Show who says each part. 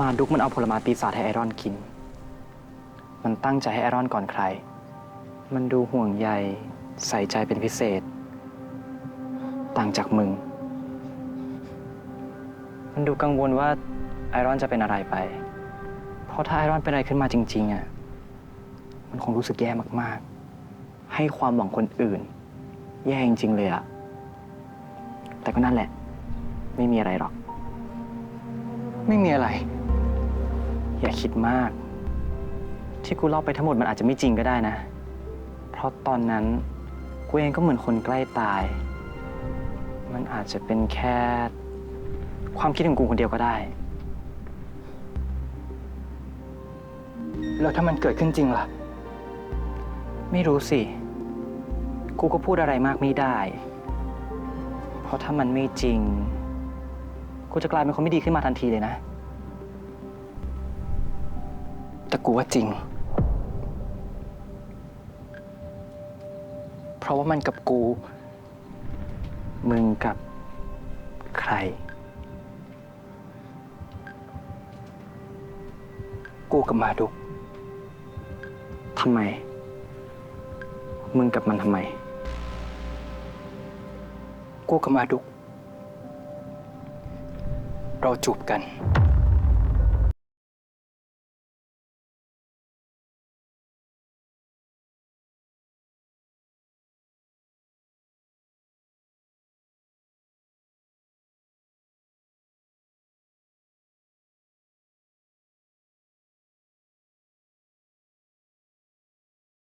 Speaker 1: มาดุกมันเอาผลไม้ปีศาจให้ไอรอนกิน มันตั้งใจให้ไอรอนก่อนใคร มันดูห่วงใยใส่ใจเป็นพิเศษ ต่างจากมึง มันดูกังวลว่าไอรอนจะเป็นอะไรไป เพราะถ้าไอรอนเป็นอะไรขึ้นมาจริง ๆอะ มันคงรู้สึกแย่มากๆ ให้ความหวังคนอื่น แย่จริงๆเลยอะแต่ก็นั่นแหละ ไม่มีอะไรหรอก ไม่มีอะไร อย่าคิดมาก ที่กูเล่าไปทั้งหมดมันอาจจะไม่จริงก็ได้นะ เพราะตอนนั้นกูเองก็เหมือนคนใกล้ตาย มันอาจจะเป็นแค่ ความคิดของกูคนเดียวก็ได้ แล้วถ้ามันเกิดขึ้นจริงล่ะ ไม่รู้สิ กูก็พูดอะไรมากไม่ได้ เพราะถ้ามันไม่จริง กูจะกลายเป็นคนไม่ดีขึ้นมาทันทีเลยนะ แต่กูว่าจริง เพราะว่ามันกับกู มึงกับใคร กูกับมาดุกทำไม มึงกับมันทำไม กูกับมาดุก เราจูบกัน